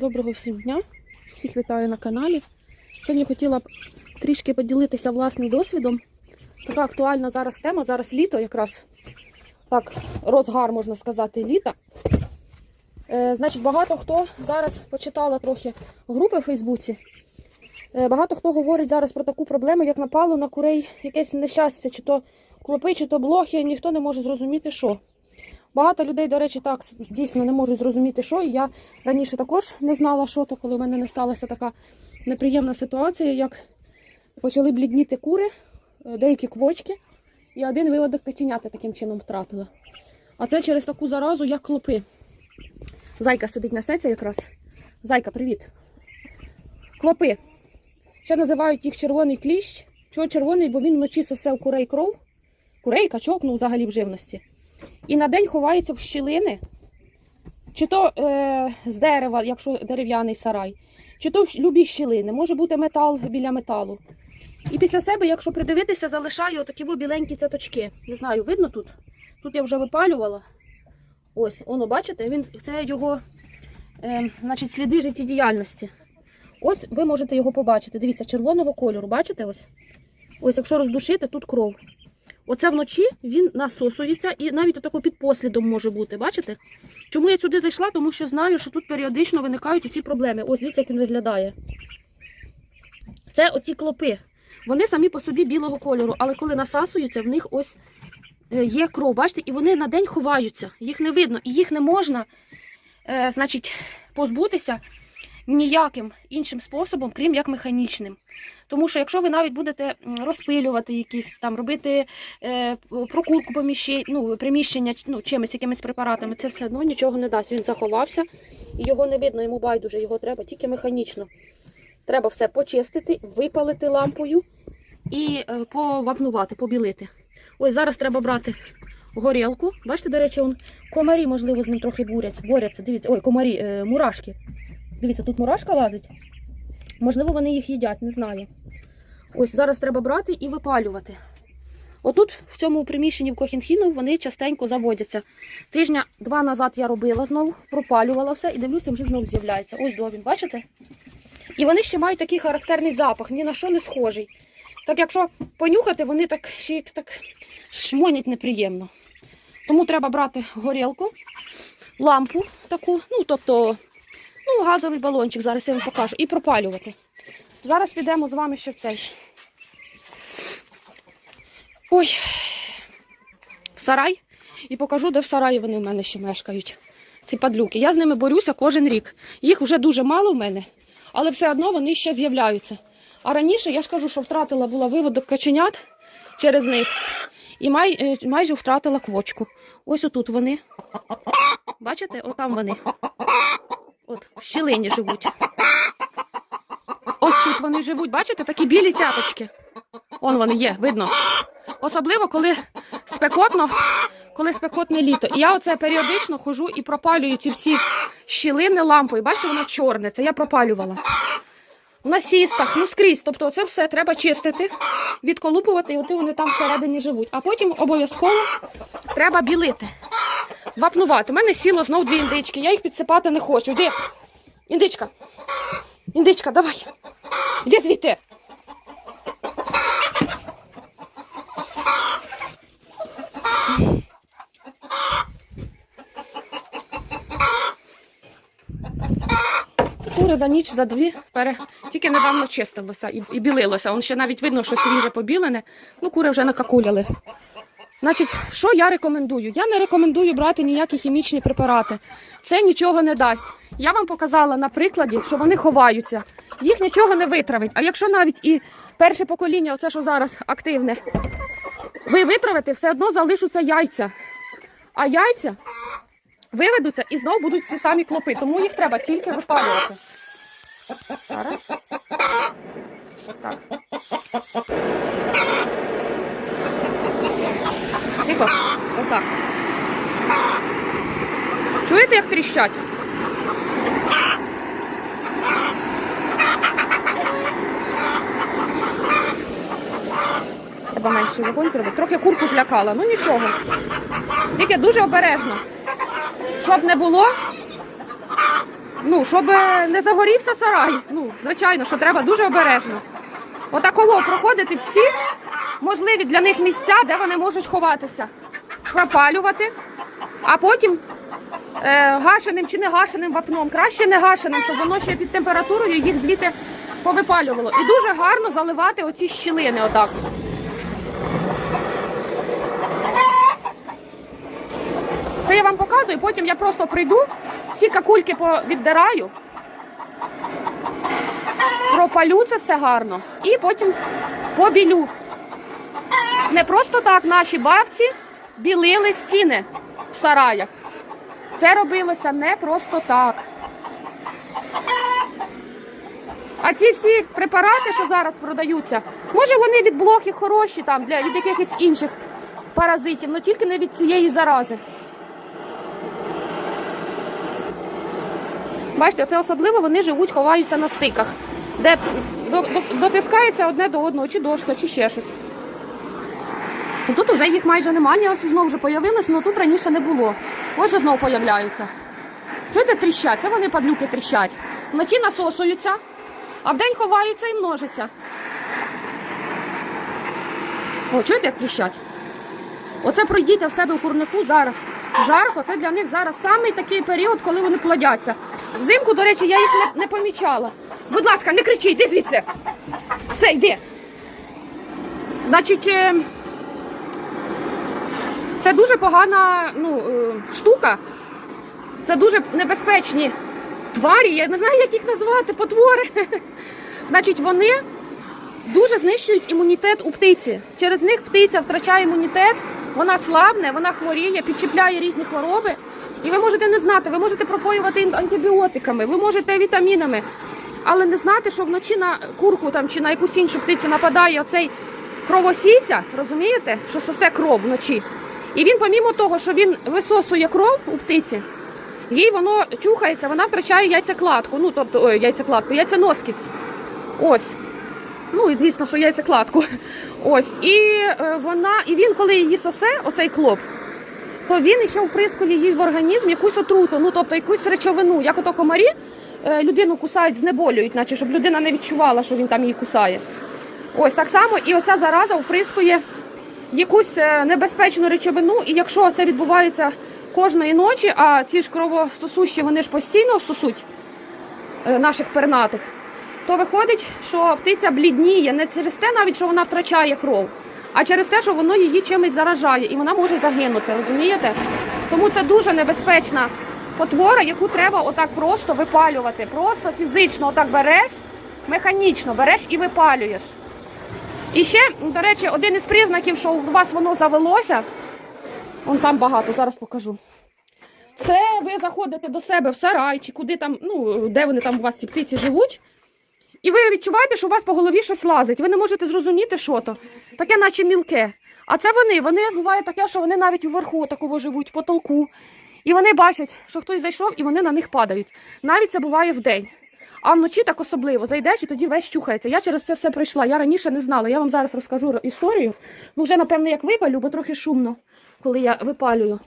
Доброго всім дня. Всіх вітаю на каналі. Сьогодні хотіла б трішки поділитися власним досвідом. Така актуальна зараз тема, зараз літо якраз так, розгар, можна сказати, літа. Е, значить, багато хто зараз почитала трохи групи в Фейсбуці. Е, багато хто говорить зараз про таку проблему, як напало на курей якесь нещастя, чи то клопи, чи то блохи, ніхто не може зрозуміти, що. Багато людей, до речі, так дійсно не можуть зрозуміти, що. Я раніше також не знала, що то, коли в мене не сталася така неприємна ситуація, як почали блідніти кури, е, деякі квочки, і один виводок печенята таким чином втратила. А це через таку заразу, як клопи. Зайка сидить на сеці якраз. Зайка, привіт. Клопи. Ще називають їх червоний кліщ. Чого червоний, бо він вночі сосе у курей кров. Курей, качок, ну взагалі в живності. І на день ховається в щілини, чи то е, з дерева, якщо дерев'яний сарай, чи то в любі щілини, може бути метал біля металу. І після себе, якщо придивитися, залишаю отакі біленькі цяточки. Не знаю, видно тут? Тут я вже випалювала. Ось, воно, бачите, він, це його е, значить, сліди життєдіяльності. Ось ви можете його побачити. Дивіться, червоного кольору, бачите ось? Ось, якщо роздушити, тут кров. Оце вночі він насосується і навіть отако під послідом може бути. Бачите? Чому я сюди зайшла? Тому що знаю, що тут періодично виникають ці проблеми. Ось дивіться, як він виглядає. Це оці клопи. Вони самі по собі білого кольору, але коли насасуються, в них ось е, є кров. Бачите, і вони на день ховаються. Їх не видно, і їх не можна, е, значить, позбутися ніяким іншим способом, крім як механічним. Тому що якщо ви навіть будете розпилювати якісь там, робити е, прокурку поміщень, ну, приміщення ну, чимось, якимись препаратами, це все одно нічого не дасть. Він заховався і його не видно, йому байдуже, його треба тільки механічно. Треба все почистити, випалити лампою і е, повапнувати, побілити. Ось зараз треба брати горілку. Бачите, до речі, комарі, можливо, з ним трохи буряться. борються. Дивіться, ой, комарі, е, мурашки. Дивіться, тут мурашка лазить. Можливо, вони їх їдять, не знаю. Ось зараз треба брати і випалювати. Отут, в цьому приміщенні в Кохінхіну, вони частенько заводяться. Тижня два назад я робила знову, пропалювала все і дивлюся, вже знову з'являється. Ось довін, бачите? І вони ще мають такий характерний запах, ні на що не схожий. Так якщо понюхати, вони так ще так шмонять неприємно. Тому треба брати горілку, лампу таку, ну тобто Ну, газовий балончик, зараз я вам покажу. І пропалювати. Зараз підемо з вами ще в цей. Ой, в сарай. І покажу, де в сараї вони в мене ще мешкають. Ці падлюки. Я з ними борюся кожен рік. Їх вже дуже мало в мене, але все одно вони ще з'являються. А раніше я ж кажу, що втратила була виводок каченят через них. І май, е, майже втратила квочку. Ось отут вони. Бачите, отам вони. От, в щілині живуть. Ось тут вони живуть, бачите, такі білі цяточки. Он вони є, видно. Особливо, коли спекотно, коли спекотне літо. І я оце періодично хожу і пропалюю ці всі щілини лампою. Бачите, воно чорне, це я пропалювала. В насістах, ну скрізь. Тобто це все треба чистити, відколупувати, і от вони там всередині живуть. А потім обов'язково треба білити вапнувати. У мене сіло знов дві індички. Я їх підсипати не хочу. Йди. Індичка. Індичка, давай. Іди звідти. Кури за ніч, за дві пере... тільки недавно чистилося і, і білилося. Он ще навіть видно, що свіже побілене. Ну, кури вже накакуляли. Значить, що я рекомендую? Я не рекомендую брати ніякі хімічні препарати. Це нічого не дасть. Я вам показала на прикладі, що вони ховаються. Їх нічого не витравить. А якщо навіть і перше покоління, оце що зараз активне, ви витравите, все одно залишаться яйця. А яйця виведуться і знову будуть ці самі клопи. Тому їх треба тільки випалювати. Зараз. Так. Тихо. Отак. Чуєте, як тріщать? Треба менший вогонь зробити. Трохи курку злякала, ну нічого. Тільки дуже обережно. Щоб не було ну, щоб не загорівся сарай. Ну, звичайно, що треба дуже обережно. Отакого проходити всі можливі для них місця, де вони можуть ховатися, пропалювати, а потім е, гашеним чи не гашеним вапном, краще не гашеним, щоб воно ще під температурою їх звідти повипалювало. І дуже гарно заливати оці щілини отак. Це я вам показую, потім я просто прийду, всі какульки віддираю, пропалю це все гарно і потім побілю. Не просто так наші бабці білили стіни в сараях. Це робилося не просто так. А ці всі препарати, що зараз продаються, може вони від блохи хороші там для від якихось інших паразитів, але тільки не від цієї зарази. Бачите, це особливо вони живуть, ховаються на стиках, де до- до- дотискається одне до одного, чи дошка, чи ще щось. Ну, Тут вже їх майже немає, ось знову вже появилось, але тут раніше не було. Ось же знову появляються. Чуєте, тріщать? Це вони падлюки тріщать. Вночі насосуються, а вдень ховаються і множаться. О, чуєте, як тріщать? Оце пройдіть в себе у курнику зараз. Жарко, це для них зараз самий такий період, коли вони плодяться. Взимку, до речі, я їх не, не помічала. Будь ласка, не кричи, йди звідси. Все, йди. Значить, е, це дуже погана ну, е, штука. Це дуже небезпечні тварі. Я не знаю, як їх назвати, потвори. Значить, вони дуже знищують імунітет у птиці. Через них птиця втрачає імунітет, вона слабне, вона хворіє, підчіпляє різні хвороби. І ви можете не знати, ви можете пропоювати антибіотиками, ви можете вітамінами, але не знати, що вночі на курку там чи на якусь іншу птицю нападає оцей кровосіся, розумієте, що сосе кров вночі. І він, помімо того, що він висосує кров у птиці, їй воно чухається, вона втрачає яйцекладку, ну тобто ой, яйцекладку, яйценоскість. Ось. Ну і звісно, що яйцекладку. Ось. І е, вона, і він, коли її сосе, оцей клоп, то він ще вприскує їй в організм якусь отруту, ну тобто якусь речовину, як ото комарі е, людину кусають, знеболюють, наче щоб людина не відчувала, що він там її кусає. Ось так само і оця зараза вприскує якусь е, небезпечну речовину, і якщо це відбувається кожної ночі, а ці ж кровостосущі вони ж постійно стосуть е, наших пернатих, то виходить, що птиця блідніє не через те, навіть що вона втрачає кров, а через те, що воно її чимось заражає, і вона може загинути, розумієте? Тому це дуже небезпечна потвора, яку треба отак просто випалювати. Просто фізично отак береш, механічно береш і випалюєш. І ще, до речі, один із признаків, що у вас воно завелося, вон там багато, зараз покажу. Це ви заходите до себе в сарай, чи куди там, ну, де вони там у вас ці птиці живуть, і ви відчуваєте, що у вас по голові щось лазить. Ви не можете зрозуміти, що то. Таке, наче мілке. А це вони. Вони буває таке, що вони навіть уверху такого живуть, в потолку. І вони бачать, що хтось зайшов, і вони на них падають. Навіть це буває вдень. А вночі так особливо зайдеш і тоді весь чухається. Я через це все пройшла. Я раніше не знала. Я вам зараз розкажу історію. Ну, вже, напевно, як випалю, бо трохи шумно, коли я випалюю.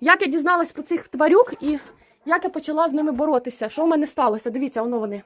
Як я дізналась про цих тварюк і як я почала з ними боротися. Що в мене сталося? Дивіться, воно вони.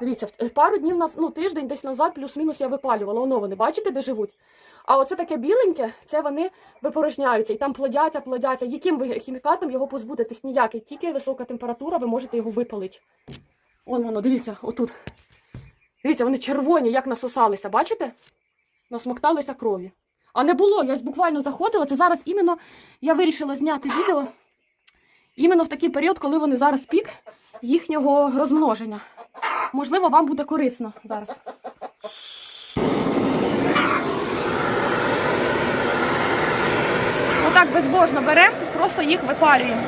Дивіться, пару днів нас, ну тиждень десь назад, плюс-мінус я випалювала. Воно вони, бачите, де живуть? А оце таке біленьке, це вони випорожняються і там плодяться, плодяться. Яким ви хімікатом його позбудетесь? Ніякий. Тільки висока температура, ви можете його випалити. Вон воно, дивіться, отут. Дивіться, вони червоні, як насосалися, бачите? Насмокталися крові. А не було, я буквально заходила. Це зараз іменно я вирішила зняти відео. Іменно в такий період, коли вони зараз пік їхнього розмноження. Можливо, вам буде корисно зараз. Отак безбожно беремо, просто їх випалюємо.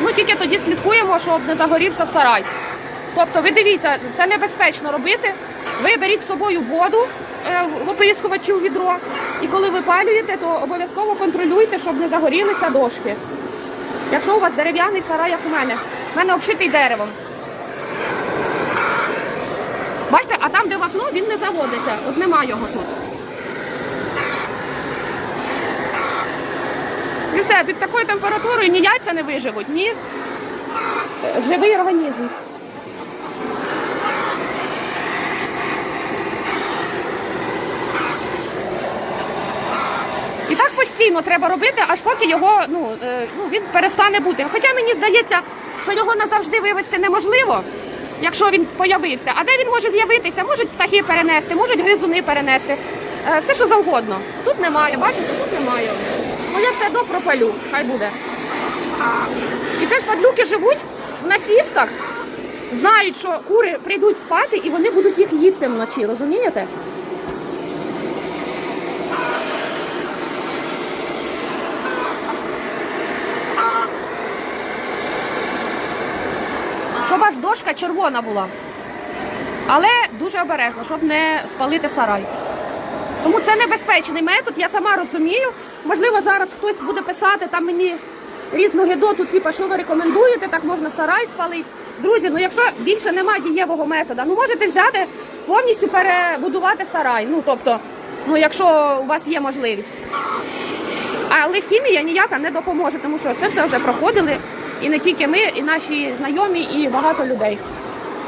Ну тільки тоді слідкуємо, щоб не загорівся сарай. Тобто, ви дивіться, це небезпечно робити. Ви беріть з собою воду е, в оприскувачі у відро, і коли випалюєте, то обов'язково контролюйте, щоб не загорілися дошки. Якщо у вас дерев'яний сарай, як у мене, в мене обшитий деревом. Бачите, а там, де вапно, він не заводиться. От нема його тут. І все, під такою температурою ні яйця не виживуть, ні живий організм. І так постійно треба робити, аж поки його ну, е, ну, він перестане бути. Хоча мені здається, що його назавжди вивести неможливо, якщо він появився. А де він може з'явитися? Можуть птахи перенести, можуть гризуни перенести. Е, Все, що завгодно. Тут немає, бачите, тут немає. Ну я все одно пропалю, хай буде. І це ж падлюки живуть в насістках, знають, що кури прийдуть спати і вони будуть їх їсти вночі, розумієте? Щоб аж дошка червона була. Але дуже обережно, щоб не спалити сарай. Тому це небезпечний метод, я сама розумію. Можливо, зараз хтось буде писати там мені різну гедоту, типу, що ви рекомендуєте, так можна сарай спалити. Друзі, ну якщо більше немає дієвого методу, ну можете взяти повністю перебудувати сарай. Ну тобто, ну якщо у вас є можливість. Але хімія ніяка не допоможе, тому що це все вже проходили і не тільки ми, і наші знайомі, і багато людей.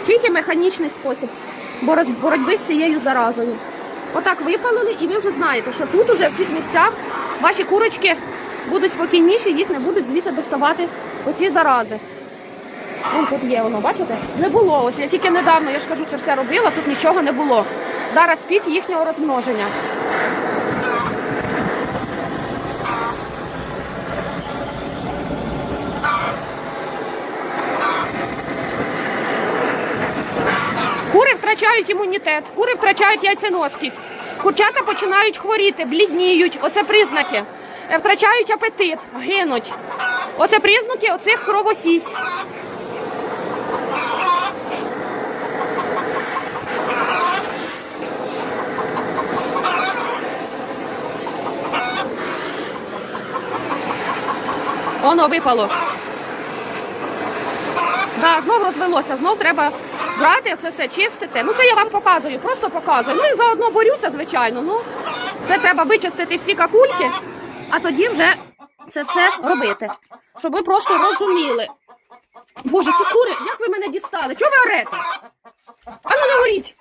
Тільки механічний спосіб боротьби з цією заразою. Отак випалили, і ви вже знаєте, що тут уже в цих місцях ваші курочки будуть спокійніші, їх не будуть звідси доставати оці зарази. Вон тут є воно, бачите? Не було. Ось я тільки недавно, я ж кажу, це все робила, тут нічого не було. Зараз пік їхнього розмноження. Кури втрачають імунітет, кури втрачають яйценоскість. Курчата починають хворіти, блідніють. Оце признаки. Е, Втрачають апетит, гинуть. Оце признаки оцих кровосісь. Воно випало. Так, знов розвелося, знов треба брати це все чистити. Ну це я вам показую, просто показую. Ну і заодно борюся, звичайно. Ну це треба вичистити всі какульки, а тоді вже це все робити. Щоб ви просто розуміли. Боже, ці кури, як ви мене дістали? Чого ви орете? А ну не горіть.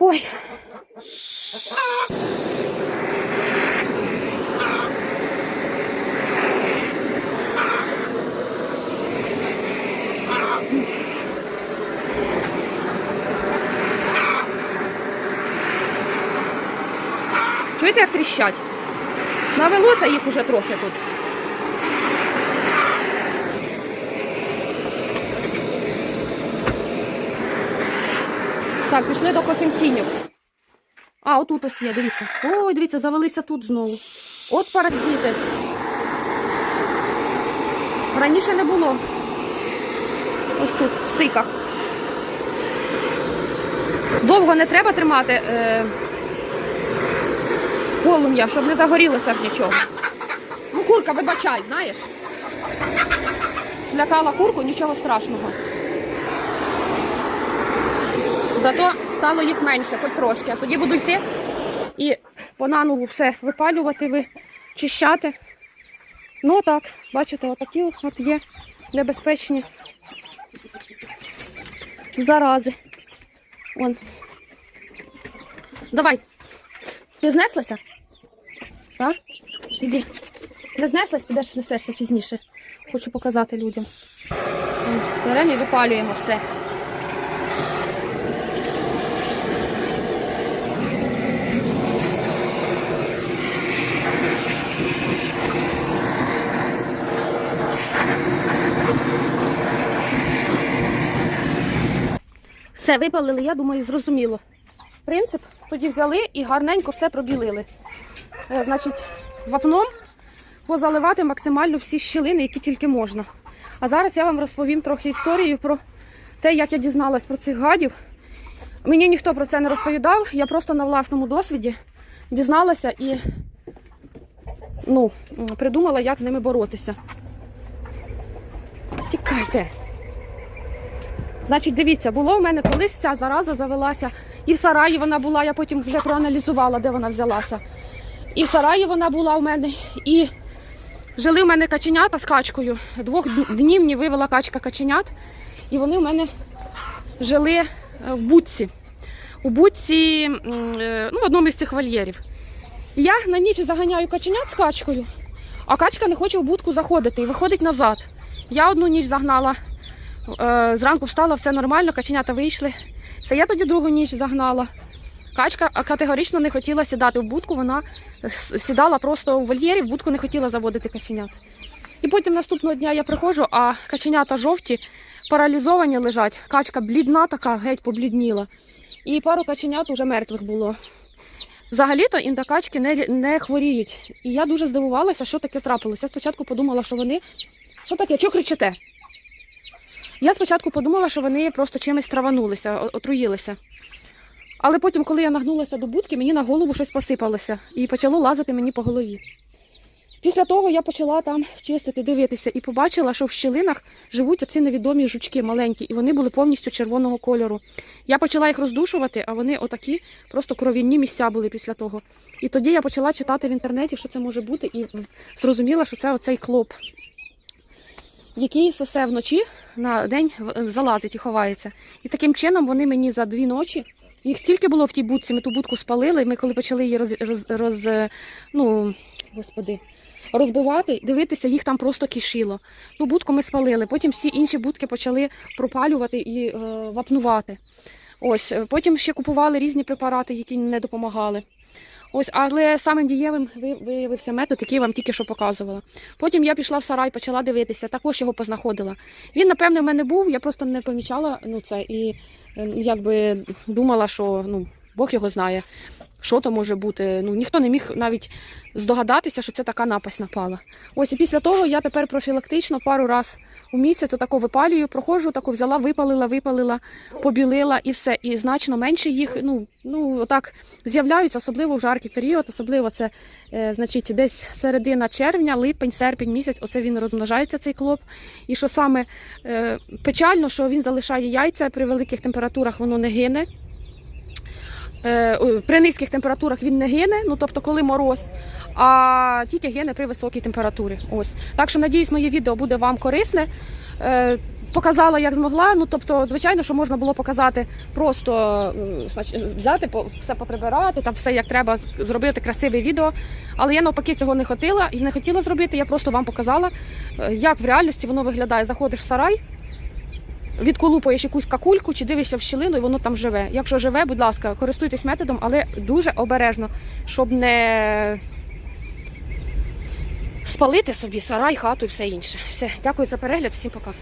Ой. Чуєте, як тріщать? Навелося їх уже трохи тут. Так, пішли до кофінкінів. А, отут ось є, дивіться. Ой, дивіться, завелися тут знову. От паразити. Раніше не було. Ось тут, в стиках. Довго не треба тримати е, полум'я, щоб не загорілося ж нічого. Ну, курка, вибачай, знаєш. Злякала курку, нічого страшного. Зато стало їх менше, хоч трошки. А тоді буду йти і по наново все випалювати, вичищати. Ну так, бачите, отакі от є небезпечні зарази. Вон. Давай. Ти знеслася? Так? Іди. Не знеслась, підеш снесешся пізніше. Хочу показати людям. Беремо випалюємо все. Все, випалили, я думаю, зрозуміло. Принцип тоді взяли і гарненько все пробілили. Е, значить, вапном позаливати максимально всі щілини, які тільки можна. А зараз я вам розповім трохи історію про те, як я дізналась про цих гадів. Мені ніхто про це не розповідав, я просто на власному досвіді дізналася і ну, придумала, як з ними боротися. Тікайте. Значить, дивіться, було в мене колись ця зараза завелася. І в сараї вона була, я потім вже проаналізувала, де вона взялася. І в сараї вона була у мене, і Жили в мене каченята з качкою. Двох днів мені вивела качка каченят, і вони в мене жили е, в будці. У будці, м, е, ну, в одному із цих вольєрів. Я на ніч заганяю каченят з качкою, а качка не хоче в будку заходити і виходить назад. Я одну ніч загнала, е, зранку встала, все нормально, каченята вийшли. Це я тоді другу ніч загнала. Качка категорично не хотіла сідати в будку, вона сідала просто у вольєрі, в будку не хотіла заводити каченят. І потім наступного дня я приходжу, а каченята жовті, паралізовані лежать. Качка блідна така, геть поблідніла. І пару каченят вже мертвих було. Взагалі-то індокачки не, не хворіють. І я дуже здивувалася, що таке трапилося. Я спочатку подумала, що вони. Що таке? Чого кричите? Я спочатку подумала, що вони просто чимось траванулися, отруїлися. Але потім, коли я нагнулася до будки, мені на голову щось посипалося і почало лазити мені по голові. Після того я почала там чистити, дивитися і побачила, що в щілинах живуть оці невідомі жучки маленькі, і вони були повністю червоного кольору. Я почала їх роздушувати, а вони отакі, просто кров'яні місця були після того. І тоді я почала читати в інтернеті, що це може бути, і зрозуміла, що це оцей клоп, який сосе вночі на день залазить і ховається. І таким чином вони мені за дві ночі. Їх стільки було в тій будці, ми ту будку спалили. Ми коли почали її роз, роз, роз ну, господи, розбивати, дивитися, їх там просто кишило. Ту будку ми спалили. Потім всі інші будки почали пропалювати і е, вапнувати. Ось, е, потім ще купували різні препарати, які не допомагали. Ось, але самим дієвим ви- виявився метод, який я вам тільки що показувала. Потім я пішла в сарай, почала дивитися, також його познаходила. Він, напевне, в мене був, я просто не помічала ну, це і е, якби думала, що ну, Бог його знає, що то може бути. Ну, ніхто не міг навіть здогадатися, що це така напасть напала. Ось і після того я тепер профілактично пару раз у місяць отако випалюю, проходжу, таку взяла, випалила, випалила, побілила і все. І значно менше їх ну, ну, отак з'являються, особливо в жаркий період, особливо це е, значить, десь середина червня, липень, серпень місяць, оце він розмножається, цей клоп. І що саме е, печально, що він залишає яйця при великих температурах, воно не гине. Е, При низьких температурах він не гине, ну тобто коли мороз, а тільки гине при високій температурі. Ось. Так що надіюсь, моє відео буде вам корисне. Е, Показала, як змогла. Ну тобто, звичайно, що можна було показати просто взяти, все поприбирати, там все як треба зробити красиве відео. Але я навпаки цього не хотіла і не хотіла зробити. Я просто вам показала, е, як в реальності воно виглядає. Заходиш в сарай, відколупуєш якусь какульку чи дивишся в щілину, і воно там живе. Якщо живе, будь ласка, користуйтесь методом, але дуже обережно, щоб не спалити собі сарай, хату і все інше. Все, дякую за перегляд, всім пока.